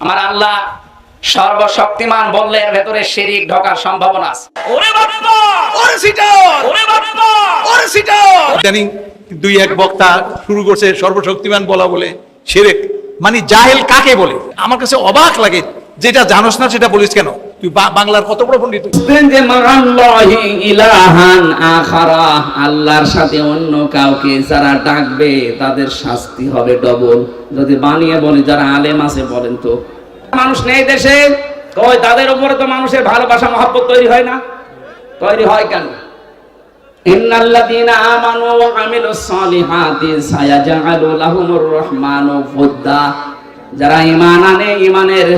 আমার আল্লাহ সর্বশক্তিমান বললে এর ভেতরে শিরিক ঢোকার সম্ভাবনা আছে। ওরে বাপ্পা ওরে সিটার! ওরে বাপ্পা ওরে সিটার! জানি দুই এক বক্তা শুরু করছে সর্বশক্তিমান বলা বলে শিরিক মানে জাহেল কাকে বলে? আমার কাছে অবাক লাগে যেটা জানোস না সেটা বলিস কেন? তুই বাংলার কত বড় পণ্ডিত আল্লাহর সাথে অন্য কাউকে যারা ডাকবে তাদের শাস্তি হবে ডবল। যদি বানিয়ে বলে, যারা আলেম আছে বলেন তো। মানুষ নেই দেশে কই তাদের উপরে তো মানুষের ভালোবাসা, মহব্বত তৈরি হয় না? তৈরি হয় কেন? যারা ঈমান আনে, ঈমানের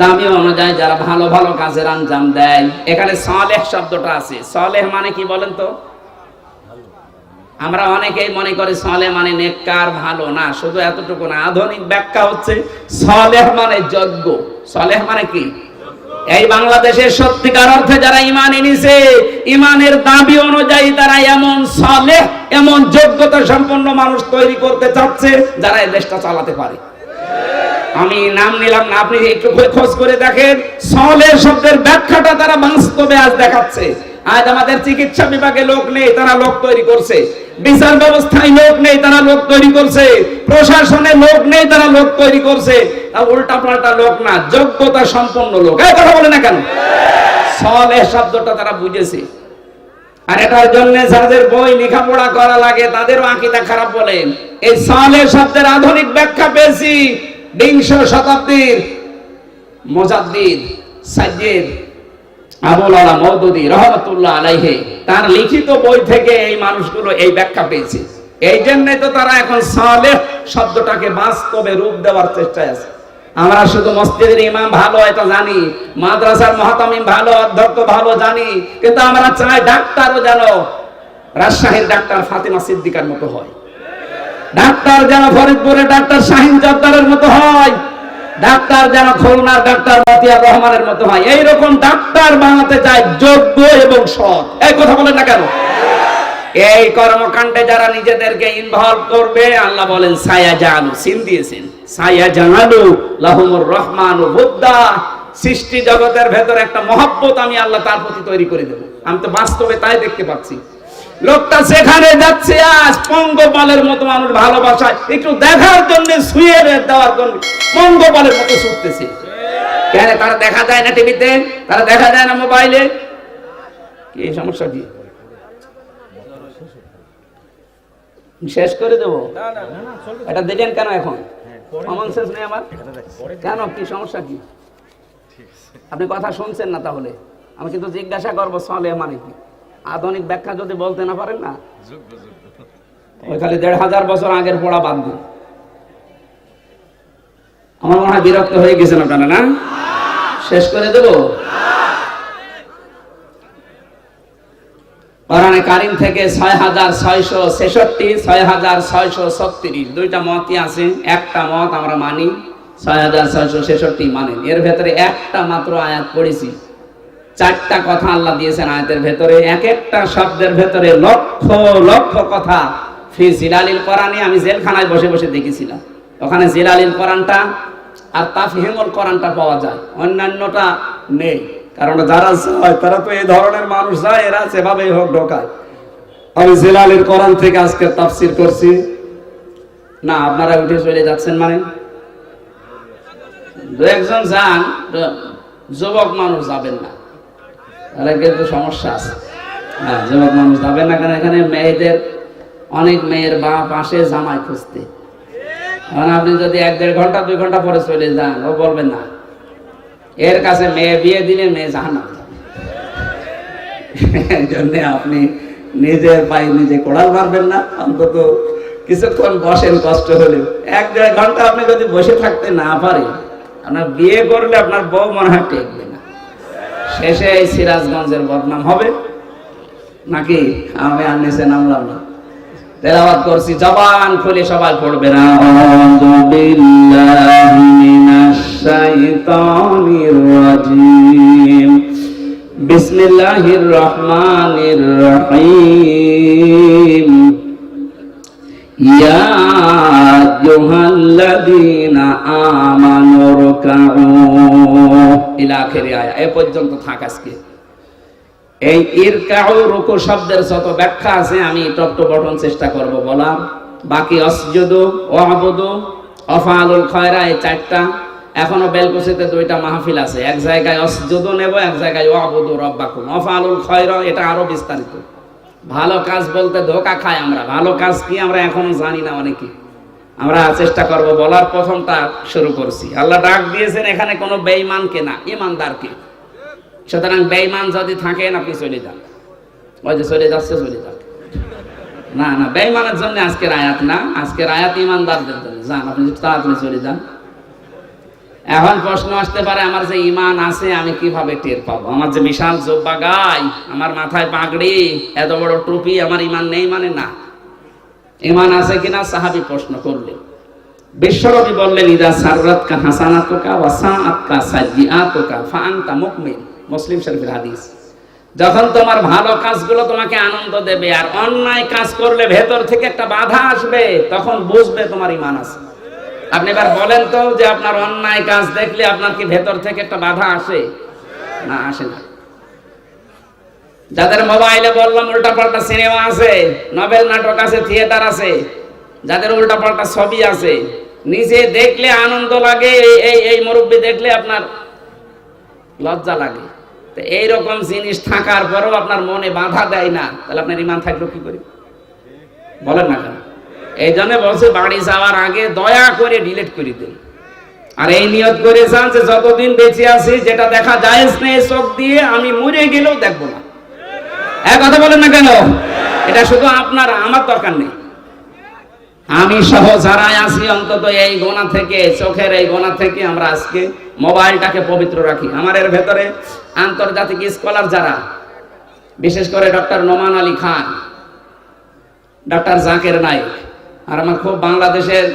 দামি অনুযায়ী যারা ভালো ভালো কাজের আঞ্জাম দেয়। এখানে সালেহ শব্দটা আছে। সালেহ মানে কি বলেন তো? আমরা অনেকেই মনে করি সলেহ মানে নেককার, ভালো না, শুধু এতটুকু না। আধুনিক ব্যাখ্যা হচ্ছে সলেহ মানে যজ্ঞ সলেহ মানে কি? এই বাংলাদেশের সত্যিকার অর্থে যারা ইমান এনেছে ইমানের দাবি অনুযায়ী তারা এমন সলেহ, এমন যোগ্যতা সম্পন্ন মানুষ তৈরি করতে চাচ্ছে, যারা এই দেশটা চালাতে পারে। আমি নাম নিলাম না, আপনি একটু খোঁজ করে দেখেন। সলের শব্দের ব্যাখ্যাটা তারা বাস্তবে আজ দেখাচ্ছে। আজ আমাদের চিকিৎসা বিভাগে লোক নেই, তারা লোক তৈরি করছে। বিচার ব্যবস্থায় লোক নেই, তারা লোক তৈরি করছে। প্রশাসনে লোক নেই, তারা লোক তৈরি করছে। তা উল্টা পাল্টা লোক না, যোগ্যতা সম্পন্ন লোক। এই কথা বলে না কেন? সলে শব্দটা তারা বুঝেছে। আর এটার জন্য যাদের বই লেখাপড়া করা লাগে, তাদেরও আঁকিটা খারাপ বলেন। এই সালে শব্দের আধুনিক ব্যাখ্যা পেয়েছি। বিংশ শতাব্দীর মোজাদ্দিদ সাজ্জেদ আবুল আলা মওদুদি রহমতুল্লাহ আলাইহে, তার লিখিত বই থেকে এই মানুষগুলো এই ব্যাখ্যা পেয়েছে। এই জন্য তো তারা এখন সালেহ শব্দটাকে বাস্তবে রূপ দেওয়ার চেষ্টায় আছে। আমরা শুধু মসজিদের ইমাম ভালো, এটা জানি। মাদ্রাসার মহাতামিম ভালো, অধ্যক্ষ ভালো, জানি। কিন্তু আমরা চাই ডাক্তারও যেন রাজশাহীর ডাক্তার ফাতিমা সিদ্দিকার মতো হয়। ডাক্তার যেন ফরিদপুরের ডাক্তার শাহিন জব্দারের মতো হয়, ডাক্তার যেন খুলনার ডাক্তার মতিয়ার রহমানের মতো হয়। এইরকম ডাক্তার বানাতে চায় যোগ্য এবং সৎ। এই কথা বলেন না কেন? এই কর্মকাণ্ডে যারা নিজেদেরকে ইনভলভ করবে, আল্লাহ বলেন সায়া জানু সিন দিয়েছেন। সায়া জানালু লাহুমুর রহমান ও বুদ্ধা সৃষ্টি জগতের ভেতর একটা মহব্বত আমি আল্লাহ তার প্রতি তৈরি করে দেব। আমি তো বাস্তবে তাই দেখতে পাচ্ছি। লোকটা সেখানে যাচ্ছে, আজ পঙ্গপালের মতো মানুষ ভালোবাসায়, একটু দেখার জন্য, শুয়ে দেওয়ার জন্য পঙ্গপালের মতো ছুটতেছে। কেন, তারা দেখা যায় না টিভিতে? তারা দেখা যায় না মোবাইলে? কি সমস্যা শেষ করে দেবো? এটা দেখেন কেন এখন? কমন নেই আমার? কেন, কি সমস্যা কি? আপনি কথা শুনছেন না তাহলে। আমি কিন্তু জিজ্ঞাসা করব সলে মানে কি? আধুনিক ব্যাখ্যা যদি বলতে না পারেন না? ওই খালি দেড় হাজার বছর আগের পড়া বাদ দিন আমার মনে হয় বিরক্ত হয়ে গেছেন আপনারা না? শেষ করে দেবো? কোরআনে কারিম থেকে ছয় হাজার ছয়শো ছেষট্টি ছয় হাজার ছয়শো ছত্রিশ। দুইটা মতই আছে একটা মত আমরা মানি ছয় হাজার ছয়শো ছেষট্টি মানেন। এর ভেতরে একটা মাত্র আয়াত পড়েছি। চারটা কথা আল্লাহ দিয়েছেন আয়াতের ভেতরে, এক একটা শব্দের ভেতরে লক্ষ লক্ষ কথা। ফি জিলালিল কোরআনে আমি জেলখানায় বসে বসে দেখেছিলাম। ওখানে জিলালিল কোরআনটা আর তাফহিমুল কোরআনটা পাওয়া যায়, অন্যান্যটা নেই। কারণ যারা যায়, তারা তো এই ধরনের মানুষ যায়, এরা সেভাবেই হোক ঢোকায়। আমি জিলালিল কোরআন থেকে আজকে তাফসির করছি। না, আপনারা উঠে চলে যাচ্ছেন মানে? দু একজন যান, যুবক মানুষ যাবেন না। তাহলে কিন্তু সমস্যা আছে। হ্যাঁ যুবক মানুষ যাবেন না, কারণ এখানে মেয়েদের, অনেক মেয়ের বা পাশে জামাই খুঁজতে। এখন আপনি যদি এক দেড় ঘণ্টা, দুই ঘণ্টা পরে চলে যান, ও বলবেন না। এর কাছে মেয়ে বিয়ে দিলে মেয়ে জাহান জন্যে আপনি নিজের পায়ে নিজে কোড়াল মারবেন না, অন্তত কিছুক্ষণ বসেন, কষ্ট হলেও। এক দেড় ঘণ্টা আপনি যদি বসে থাকতে না পারেন, আপনার বিয়ে করলে আপনার বউ মনে হয় টেকবে শেষে এই সিরাজগঞ্জের বদনাম হবে? নাকি আমি আর নিচে নামলাম না? তেলাওয়াত করছি, জবান খুলে সবাই পড়বে না। বিসমিল্লাহির রহমানির রহিম। আমি টপ টপ বটন চেষ্টা করব বলার। বাকি চারটা। এখনও বেলকুসিতে দুইটা মাহফিল আছে। এক জায়গায় অসজুদু নেব, এক জায়গায় ওয়াবুদু রব্বাকুম। অফালুল খয়রা, এটা আরও বিস্তারিত। ভালো কাজ বলতে ধোকা খাই আমরা। ভালো কাজ কি আমরা এখনও জানি না অনেকে। আমরা চেষ্টা করব বলার প্রথমটা শুরু করছি। আল্লাহ ডাক দিয়েছেন, এখানে কোনো বেঈমানকে না ইমানদারকে সুতরাং বেঈমান যদি থাকেন, আপনি চলে যান। ওই যে চলে যাচ্ছে, চলে যান। না না, বেঈমানের জন্য আজকের আয়াত না। আজকের আয়াত ইমানদারদের জন্য। যান, আপনি তাড়াতাড়ি চলে যান। এখন প্রশ্ন আসতে পারে, আমার যে ইমান আছে, আমি কীভাবে টের পাবো? আমার যে বিশাল জোব্বা গাই, আমার মাথায় পাগড়ি, এত বড় টুপি, আমার ইমান নেই মানে না। ইমান আছে কিনা, সাহাবি প্রশ্ন করলেন। বিশ্বরবি বললেন, ইদা সাররাত কা হাসানাতুকা ওয়া সাআতকা সাইয়্যাতুকা ফা আনতা মুকমিন মুসলিম শরীফের হাদিস। যখন তোমার ভালো কাজগুলো তোমাকে আনন্দ দেবে আর অন্যায় কাজ করলে ভেতর থেকে একটা বাধা আসবে, তখন বুঝবে তোমার ইমান আছে। আপনি এবার বলেন তো যে আপনার অন্যায় কাজ দেখলে আপনার কি ভেতর থেকে একটা বাধা আসে? না আসে না। যাদের মোবাইলে বললাম উল্টা পাল্টা সিনেমা আছে, নভেল নাটক আছে, থিয়েটার আছে, যাদের উল্টা পাল্টা ছবি আছে, নিজে দেখলে আনন্দ লাগে, এই- এই মুরব্বী দেখলে আপনার লজ্জা লাগে। তো এইরকম জিনিস থাকার পরেও আপনার মনে বাধা দেয় না। তাহলে আপনার ইমান থাকল কি করে? বলেন না কেন। এই জন্য বলছে, বাড়ি যাওয়ার আগে দয়া করে ডিলিট করে দিন। আর এই নিয়ত করে যান যে যতদিন বেঁচে আছি, যেটা দেখা যায় নেই চোখ দিয়ে আমি মরে গেলেও দেখব না। এক কথা বলেন না কেন? এটা শুধু আপনার, আমার দরকার নেই। আমি সহ যারাই আছি, অন্তত এই গোনা থেকে, চোখের এই গোনা থেকে আমরা আজকে মোবাইলটাকে পবিত্র রাখি। আমার এর ভেতরে আন্তর্জাতিক স্কলার যারা, বিশেষ করে ডক্টর নোমান আলী খান, ডক্টর জাকের নাইক আর আমার খুব বাংলাদেশের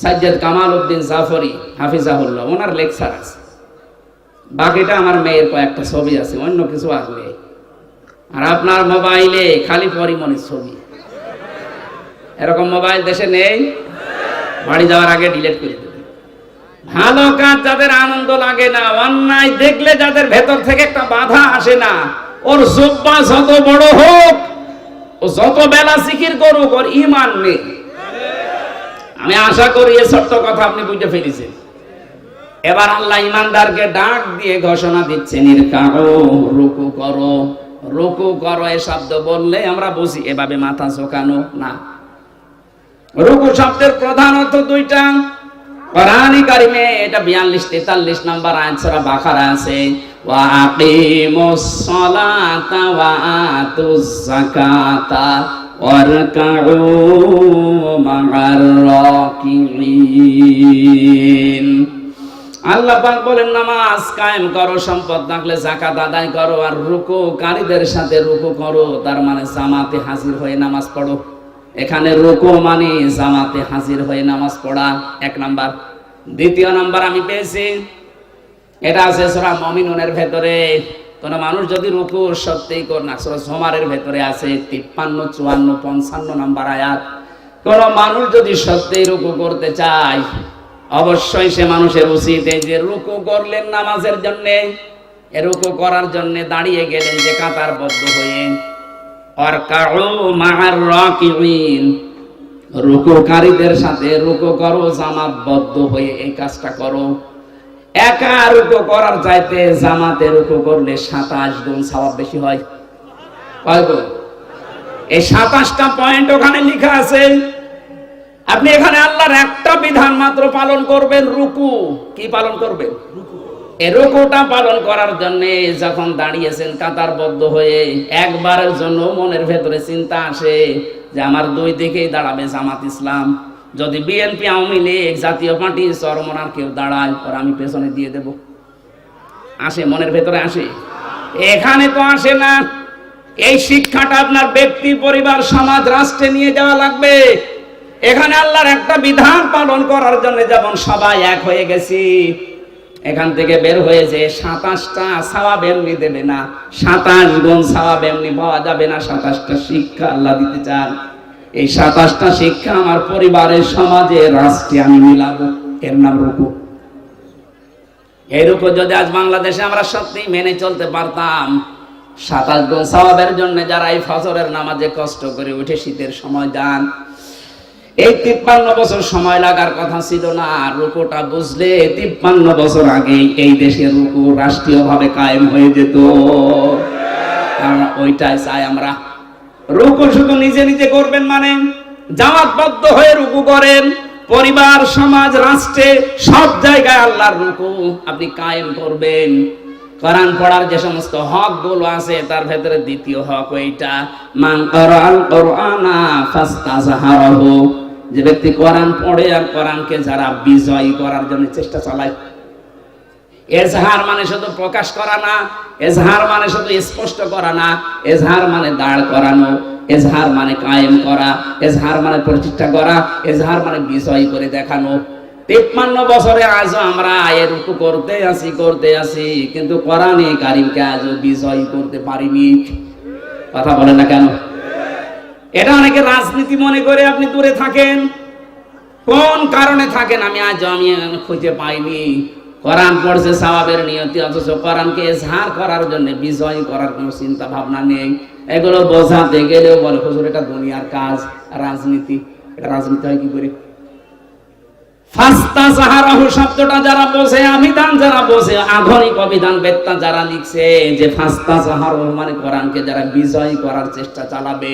সাজ্জাদ কামাল উদ্দিন জাফরি, হাফিজাহুল্লাহ, ওনার লেকচার আছে। বাকিটা আমার মেয়ের কয়েকটা ছবি আছে, অন্য কিছু নেই। আর আপনার মোবাইলে খালি পরিমণির ছবি। এরকম মোবাইল দেশে নেই, বাড়ি যাওয়ার আগে ডিলিট করে দেবে ভালো কাজ যাদের আনন্দ লাগে না, অন্যায় দেখলে যাদের ভেতর থেকে একটা বাধা আসে না, ওর জব্বা যত বড় হোক যত বেলা জিকির করুক, ওর ইমান নেই। আমি আশা করি এ ছোট্ট কথা আপনি বুঝতে ফেলেছেন। এবার আল্লাহ ইমানদারকে ডাক দিয়ে ঘোষণা দিচ্ছে, নির্কাও, রুকু করো রুকু করো এ শব্দ বললে আমরা বুঝি, এভাবে মাথা ঝোকানো না। রুকু শব্দের প্রধান অর্থ দুইটা। কোরআনি কারিমে এটা 42 43 নাম্বার আয়াত সূরা বাকারা আছে আল্লাহ বলেন, নামাজ কায়েম করো, সম্পদ থাকলে যাকাত আদায় করো আর রুকু কারীদের সাথে রুকু করো, তার মানে জামাতে হাজির হয়ে নামাজ পড়ো। এখানে রুকু মানে জামাতে হাজির হয়ে নামাজ পড়া, এক নাম্বার। দ্বিতীয় নাম্বার আমি পেয়েছি, এটা আছে সূরা মুমিনুনের ভেতরে। কোন মানুষ যদি রুকু সত্যিই কর না, সূরা জুমারের ভেতরে আছে 53 54 55 নাম্বার আয়াত। কোন মানুষ যদি সত্যিই রুকু করতে চায়, অবশ্যই সে মানুষের উচিত এই যে রুকু করলেন নামাজের জন্য রুকু করার জন্য দাঁড়িয়ে গেলেন যে কাতারবদ্ধ হয়ে। রুকুকারীদের সাথে রুকু করো, জামাতবদ্ধ হয়ে এই কাজটা করো। একা রুকু করার চাইতে জামাতে রুকু করলে সাতাশ গুণ সওয়াব বেশি হয়। এই সাতাশটা পয়েন্ট ওখানে লেখা আছে। আপনি এখানে আল্লাহর একটা বিধান মাত্র পালন করবেন, রুকু। কি পালন করবেন? রুকুটা পালন করার জন্য যখন দাঁড়িয়েছেন কাতারবদ্ধ হয়ে, একবারের জন্য মনের ভেতরে চিন্তা আসে যে আমার দুই দিকেই দাঁড়াবে জামাত ইসলাম। যদি বিএনপি, আওয়ামী লীগ, জাতীয় পার্টি, চরমনার কেউ দাঁড়ায়, পর আমি পেছনে দিয়ে দেব। আসে, মনের ভেতরে আসে। এখানে তো আসে না। এই শিক্ষাটা আপনার ব্যক্তি, পরিবার, সমাজ, রাষ্ট্রে নিয়ে যাওয়া লাগবে। এখানে আল্লাহর একটা বিধান পালন করার জন্য যেমন সবাই এক হয়ে গেছি এখান থেকে বের হয়ে যে সাতাশটা সাওয়াব এমনি দেবে না, সাতাশ গুণ সাওয়াব এমনি পাওয়া যাবে না, সাতাশটা শিক্ষা আল্লাহ দিতে চান। এই সাতাশটা শিক্ষা আমার পরিবারের সমাজে, রাষ্ট্রে আমি মিলাবো। এর নাম রুকু। এই যদি আজ বাংলাদেশে আমরা সত্যি মেনে চলতে পারতাম, সাতাশ গুণ সওয়াবের জন্য যারা এই ফজরের নামাজে কষ্ট করে উঠে শীতের সময় যান এই তিপ্পান্ন বছর সময় লাগার কথা ছিল না। রুকুটা বুঝলে তিপ্পান্ন বছর আগে এই দেশের রুকু রাষ্ট্রীয়ভাবে কায়েম হয়ে যেত। কারণ ওইটাই চাই আমরা। রুকু শুধু নিজে নিজে করবেন মানে জামাতবদ্ধ হয়ে রুকু করেন, পরিবার, সমাজ, রাষ্ট্রে সব জায়গায় আল্লাহর রুকু আপনি কায়েম করবেন। কোরআন পড়ার যে সমস্ত হকগুলো আছে, তার ভেতরে দ্বিতীয় হক ওইটা, মান করাল কোরআনা ফাস্তাজহারাহু। যে ব্যক্তি কোরআন পড়ে আর কোরআনকে যারা বিজয়ী করার জন্য চেষ্টা চালায়। এজহার মানে শুধু প্রকাশ করা না, এজহার মানে শুধু স্পষ্ট করা না, এজহার মানে দাঁড় করানো, এজহার মানে কায়েম করা, এজহার মানে প্রতিষ্ঠা করা, এজহার মানে বিজয় করে দেখানো। তিপ্পান্ন বছরে আজও আমরা এর রুকু করতে আসি করতে আসি কিন্তু কোরআনে কারিমকে আজও বিজয় করতে পারিনি। কথা বলে না কেন? এটা অনেকে রাজনীতি মনে করে আপনি দূরে থাকেন। কোন কারণে থাকেন আমি আজ আমি খুঁজে পাইনি। কোরআন পড়ছে সাওয়াবের নিয়তি, অথচ কোরআনকে এজহার করার জন্য, বিজয় করার কোনো চিন্তা ভাবনা নেই। এগুলো বোঝাতে গেলেও বলে, হুজুর, এটা দুনিয়ার কাজ, রাজনীতি। এটা রাজনীতি হয় কি করে? ফাস্তা সাহারাহু শব্দটা যারা বোঝে অভিধান যারা বোঝে, আধুনিক অভিধান বেত্তা যারা লিখছে, যে ফাস্তা সাহারাহু মানে কোরআনকে যারা বিজয় করার চেষ্টা চালাবে।